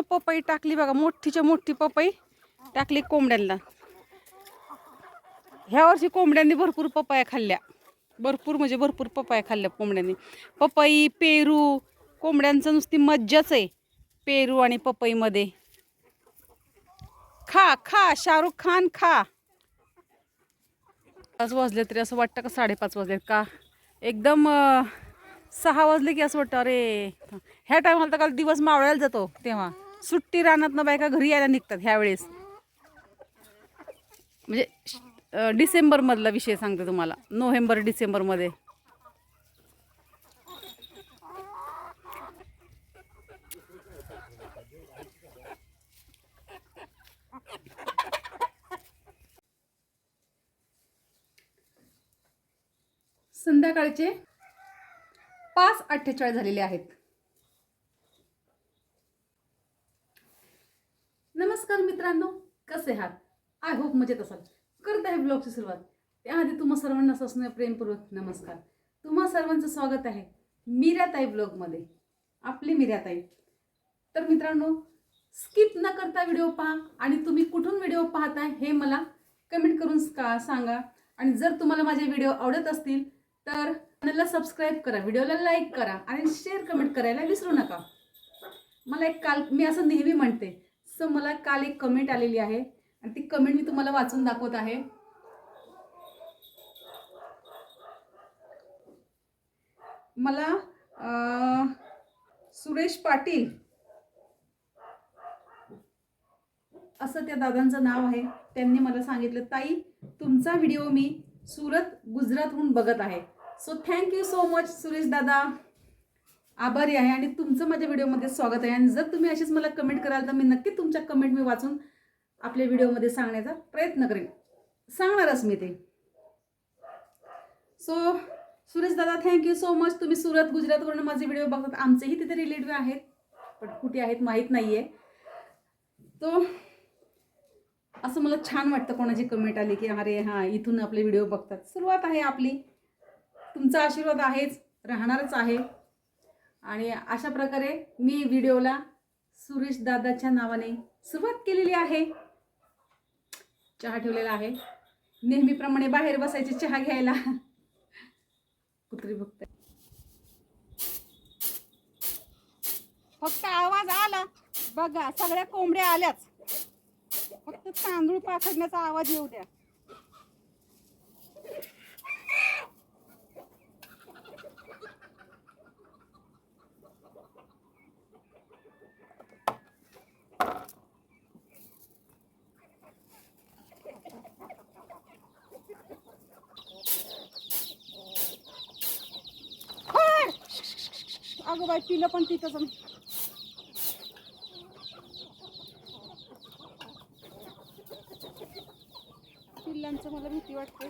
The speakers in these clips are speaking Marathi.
पूर्ण पपई टाकली बघा मोठीच्या मोठी पपई टाकली कोंबड्यांना. ह्या वर्षी कोंबड्यांनी भरपूर पपाया खाल्ल्या. भरपूर म्हणजे भरपूर पपाया खाल्ल्या कोंबड्यांनी. पपई पेरू कोंबड्यांचं नुसती मज्जाच आहे. पेरू आणि पपईमध्ये. खा खा शाहरुख खान खा. पाच वाजले तरी असं वाटतं का साडेपाच वाजलेत का? एकदम सहा वाजले की असं वाटतं अरे ह्या टायमाला तर काल दिवस मावळायला जातो तेव्हा. सुट्टी रानात बायका घरी यायला निघतात ह्यावेळेस. म्हणजे डिसेंबर डिसेंबरमधला विषय सांगते तुम्हाला. नोव्हेंबर डिसेंबरमध्ये. संध्याकाळचे पाच अठ्ठेचाळीस झालेले आहेत. नमस्कार मित्रांनो कसे आहात? आय होप मजेत असाल. करत आहे ब्लॉगची सुरुवात. त्याआधी तुम्हा सर्वांना असणं प्रेमपूर्वक नमस्कार. तुम्हा सर्वांचं स्वागत आहे मीराताई ब्लॉगमध्ये. आपली मीराताई. तर मित्रांनो स्किप न करता व्हिडिओ पहा आणि तुम्ही कुठून व्हिडिओ पाहताय हे मला कमेंट करून का सांगा. आणि जर तुम्हाला माझे व्हिडिओ आवडत असतील तर चॅनलला सबस्क्राईब करा व्हिडिओला लाईक करा आणि शेअर कमेंट करायला विसरू नका. मला एक काल मी असं नेहमी म्हणते सो मला काल एक कमेंट आलेली आहे. आणि ती कमेंट मी तुम्हाला वाचून दाखवत आहे. मला सुरेश पाटील असं त्या दादांचं नाव आहे. त्यांनी मला सांगितलं ताई तुमचा व्हिडिओ मी सुरत गुजरातहून बघत आहे. So thank you so much Suresh Dada. आभारी आहे आणि तुमचं माझ्या व्हिडिओमध्ये स्वागत आहे. आणि जर तुम्ही अशीच मला कमेंट कराल तर मी नक्की तुमच्या कमेंट मी वाचून आपल्या व्हिडिओमध्ये सांगण्याचा प्रयत्न करेन. सांगणारच मी ते. So Suresh Dada thank you so much तुम्ही सुरत गुजरातवरून माझे व्हिडिओ बघतात. आमचेही तिथे रिलेटिव्ह आहेत पण कुठे आहेत माहीत नाही आहे तो असं मला छान वाटतं कोणाची कमेंट आली की अरे हां इथून आपले व्हिडिओ बघतात. सुरुवात आहे आपली. तुमचा आशीर्वाद आहेच राहणारच आहे. आणि अशा प्रकारे मी व्हिडिओला सुरेश दादाच्या नावाने सुरुवात केलेली आहे. चहा ठेवलेला आहे. नेहमीप्रमाणे बाहेर बसायचे चहा घ्यायला. कुत्री बघते फक्त आवाज आला. बघा सगळ्या कोंबड्या आल्याच. फक्त तांदूळ पाखडण्याचा आवाज येऊ द्या हाय! अगं बाई पिलं पण तिथंच आणि- पिल्लांचं मला भीती वाटते.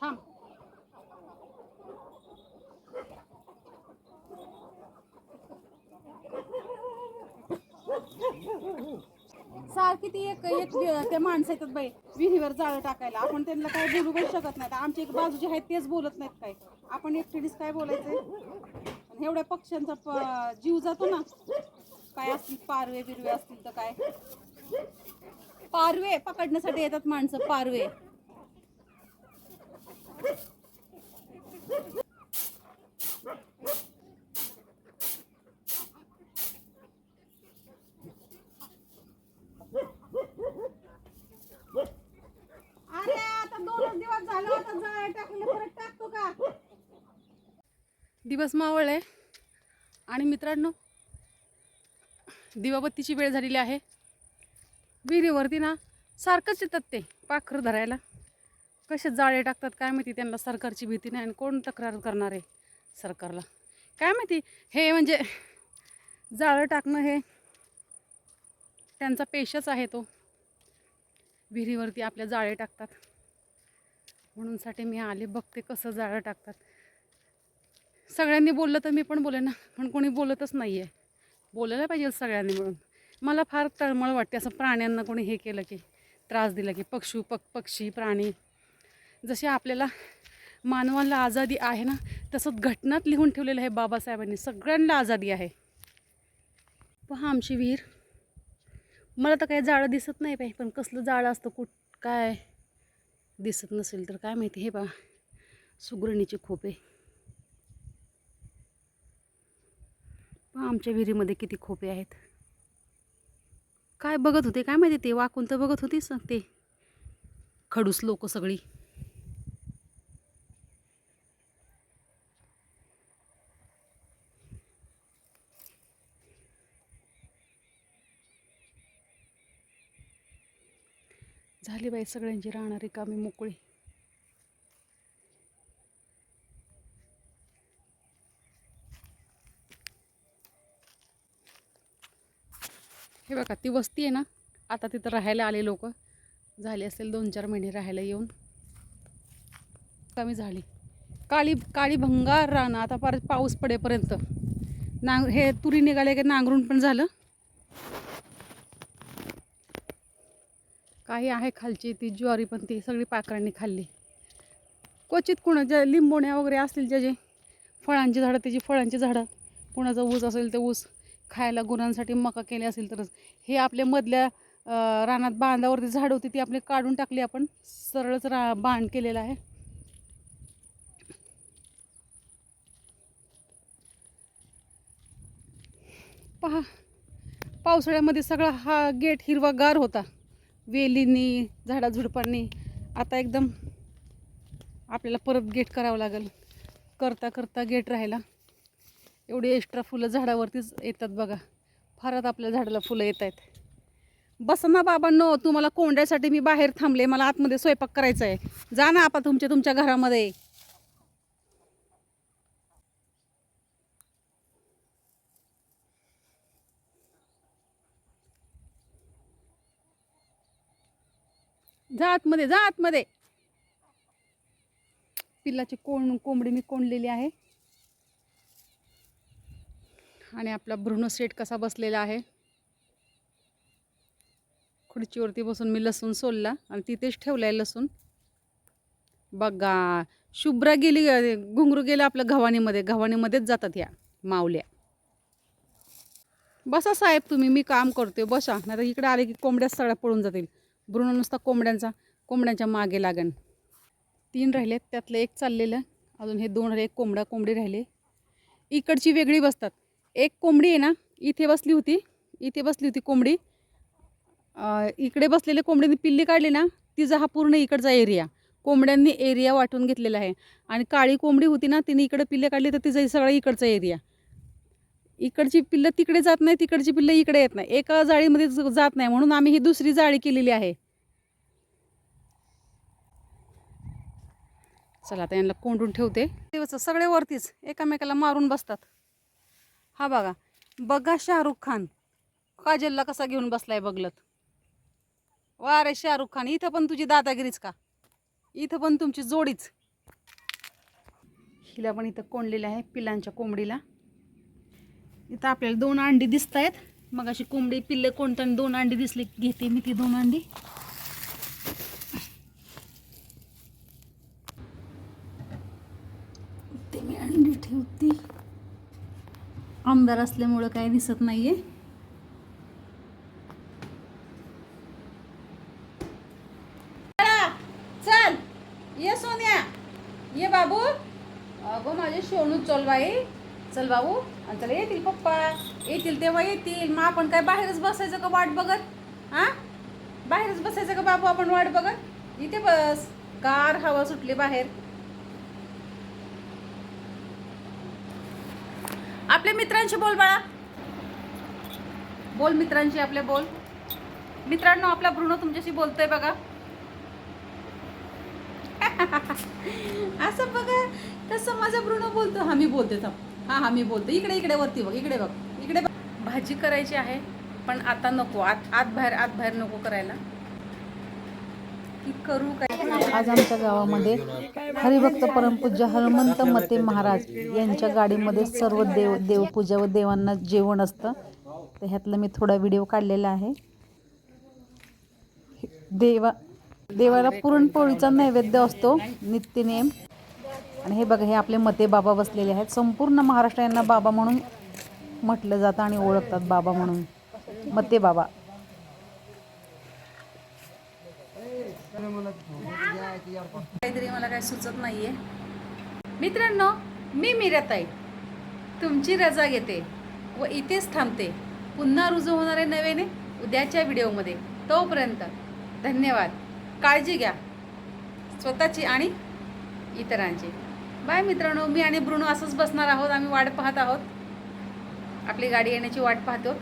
थांब. सारखी ती एक एक ते माणसं येतात बाई विहिरीवर जाळं टाकायला. आपण त्यांना काय बोलू पण शकत नाही आमच्या एक बाजूचे आहेत तेच बोलत नाहीत काय आपण एकटीच काय बोलायचंय? एवढ्या पक्ष्यांचा जीव जातो ना. काय असतील पारवे बिरवे असतील तर काय? पारवे पकडण्यासाठी येतात माणसं पारवे अरे आता दोनच दिवस झाले आता जाळ्या टाकले परत टाकतो का दिवस मावळ आहे. आणि मित्रांनो दिवाबत्तीची वेळ झालेली आहे. विहिरीवरती ना सारखंच येतात ते पाखरं धरायला. कसे जाळे टाकतात काय माहिती त्यांना सरकारची भीती नाही आणि कोण तक्रार करणार आहे सरकारला? काय माहिती हे म्हणजे जाळं टाकणं हे त्यांचा पेशच आहे तो. विहिरीवरती आपल्या जाळे टाकतात. म्हणूनसाठी मी आले बघते कसं जाळं टाकतात. सगळ्यांनी बोललं तर मी पण बोले ना पण कोणी बोलतच नाही आहे बोलायला पाहिजे सगळ्यांनी मिळून. मला फार तळमळ वाटते असं प्राण्यांना कोणी हे केलं की त्रास दिला की पक्षू पक पक्षी प्राणी. जसे आपल्याला मानवाला आझादी आहे ना तसंच घटनात लिहून ठेवलेलं आहे बाबासाहेबांनी. सगळ्यांना आझादी आहे. पहा आमची विहीर. मला तर काही जाळं दिसत नाही पाहिजे पण कसलं जाळं असतं कुठ काय? दिसत नसेल तर काय माहिती हे बा सुगरणीचे खोपे. पहा आमच्या विहिरीमध्ये किती खोपे आहेत. काय बघत होते काय माहिती ते वाकून तर बघत होतीस ते. खडूस लोक सगळी. झाली बाई सगळ्यांची राहणारी कामे मोकळी. हे बघा ती वस्ती आहे ना आता तिथं राहायला आले लोक. झाले असेल दोन चार महिने राहायला येऊन. कमी झाली. काळी काळी भंगार राहणं आता परत पाऊस पडेपर्यंत. नांग हे तुरी निघाले की नांगरून पण झालं. काही आहे खालची ती ज्वारी पण ती सगळी पाकरांनी खाल्ली. क्वचित कुणा ज्या लिंबोण्या वगैरे असतील ज्याचे फळांची झाडं त्याची फळांची झाडं कुणाचं ऊस असेल ते ऊस. खायला गुरांसाठी मका केले असेल तरच. हे आपल्या मधल्या रानात बांधावरती झाड होती ती आपली काढून टाकली आपण. सरळच रा बांध केलेला आहे. पहा पावसाळ्यामध्ये सगळा हा गेट हिरवागार होता. वेलींनी झाडाझुडपांनी. आता एकदम आपल्याला परत गेट करावं लागेल. करता करता गेट राहायला एवढी एक्स्ट्रा फुलं झाडावरतीच येतात बघा. फारच आपल्या झाडाला फुलं येत आहेत. बस ना बाबांनो तुम्हाला कोंड्यासाठी मी बाहेर थांबले. मला आतमध्ये स्वयंपाक करायचा आहे. जा ना आपा तुमच्या तुमच्या घरामध्ये. जा आतमध्ये जा आतमध्ये. पिल्लाची कोंड कोंबडी मी कोंडलेली आहे. आणि आपला भ्रूण सेट कसा बसलेला आहे. खुर्चीवरती बसून मी लसूण सोलला आणि तिथेच ठेवला आहे लसूण. बघा शुभ्रा गेली घुंगरू गेलं आपलं गव्हाणीमध्ये गव्हाणीमध्येच जातात ह्या मावल्या. बसा साहेब तुम्ही मी काम करते बसा नाही तर इकडे आले की कोंबड्याच सगळ्या पळून जातील. भ्रूण नुसता कोंबड्यांचा कोंबड्यांच्या मागे लागेल. तीन राहिले त्यातलं एक चाललेलं अजून हे दोन राहिले एक कोंबडा कोंबडी राहिले. इकडची वेगळी बसतात. एक कोंबडी आहे ना इथे बसली होती इथे बसली होती कोंबडी. इकडे बसलेल्या कोंबडीने पिल्ली काढली ना तिचा हा पूर्ण इकडचा एरिया कोंबड्यांनी एरिया वाटून घेतलेला आहे. आणि काळी कोंबडी होती ना तिने इकडे पिल्ले काढली तर तिचा सगळा इकडचा एरिया. इकडची पिल्लं तिकडे जात नाही तिकडची पिल्लं इकडे येत नाही. एका जाळीमध्ये जात नाही म्हणून आम्ही ही दुसरी जाळी केलेली आहे. चला आता यांना कोंडून ठेवते. दिवस सगळे वरतीच एकामेकाला मारून बसतात. हा बघा. बघा शाहरुख खान. काजलला कसा घेऊन बसलाय बघलत. वा रे शाहरुख खान इथं पण तुझी दादागिरीच का? इथं पण तुमची जोडीच. हिला पण इथं कोंडलेलं आहे पिलांच्या कोंबडीला. इथं आपल्याला दोन अंडी दिसत आहेत मग अशी कोंबडी पिल्ले कोणताना दोन अंडी दिसली घेते मी ती दोन अंडी. ते मी अंडी ठेवते. आमदार असल्यामुळं काय दिसत नाहीये. चल ये सोन्या. ये बाबू. अगो माझे सोनू चल बाई. चल बाबू. आणि चला येतील पप्पा. येतील तेव्हा येतील. मग आपण काय बाहेरच बसायचं का वाट बघत? हा? बाहेरच बसायचं का बाबू आपण वाट बघत? इथे बस. गार हवा सुटली बाहेर. आपल्या मित्रांशी बोल बाळा. बोल मित्रांशी आपल्या बोल. मित्रांनो आपला भ्रूण तुमच्याशी बोलतोय बघा. असं बघा तसं माझा भ्रूण बोलतो. हा मी बोलते थांब. हा हा मी बोलते. इकडे इकडे वरती बघ इकडे बघ. इकडे बघ. भाजी करायची आहे पण आता नको. आत आत बाहेर आत बाहेर नको करायला. करू काय आज आमच्या गावामध्ये हरिभक्त परमपूज्य हनुमंत मते महाराज यांच्या गाडीमध्ये सर्व देव देवपूजा व देवांना जेवण असतं. तर ह्यातलं मी थोडा व्हिडिओ काढलेला आहे. देवा देवाला पुरणपोळीचा नैवेद्य असतो नित्यनेम. आणि हे बघा हे आपले मते बाबा बसलेले आहेत. संपूर्ण महाराष्ट्र यांना बाबा म्हणून म्हटलं जातं आणि ओळखतात बाबा म्हणून. मते बाबा. काहीतरी मला काय सुचत नाहीये. मित्रांनो मी मीराताई. तुमची रजा घेते व इथेच थांबते. पुन्हा रुजू होणारे नव्याने उद्याच्या व्हिडिओमध्ये. तोपर्यंत धन्यवाद. काळजी घ्या. स्वतःची आणि इतरांची. बाय मित्रांनो मी आणि ब्रुनो असंच बसणार आहोत. आम्ही वाट पाहत आहोत. आपली गाडी येण्याची वाट पाहतो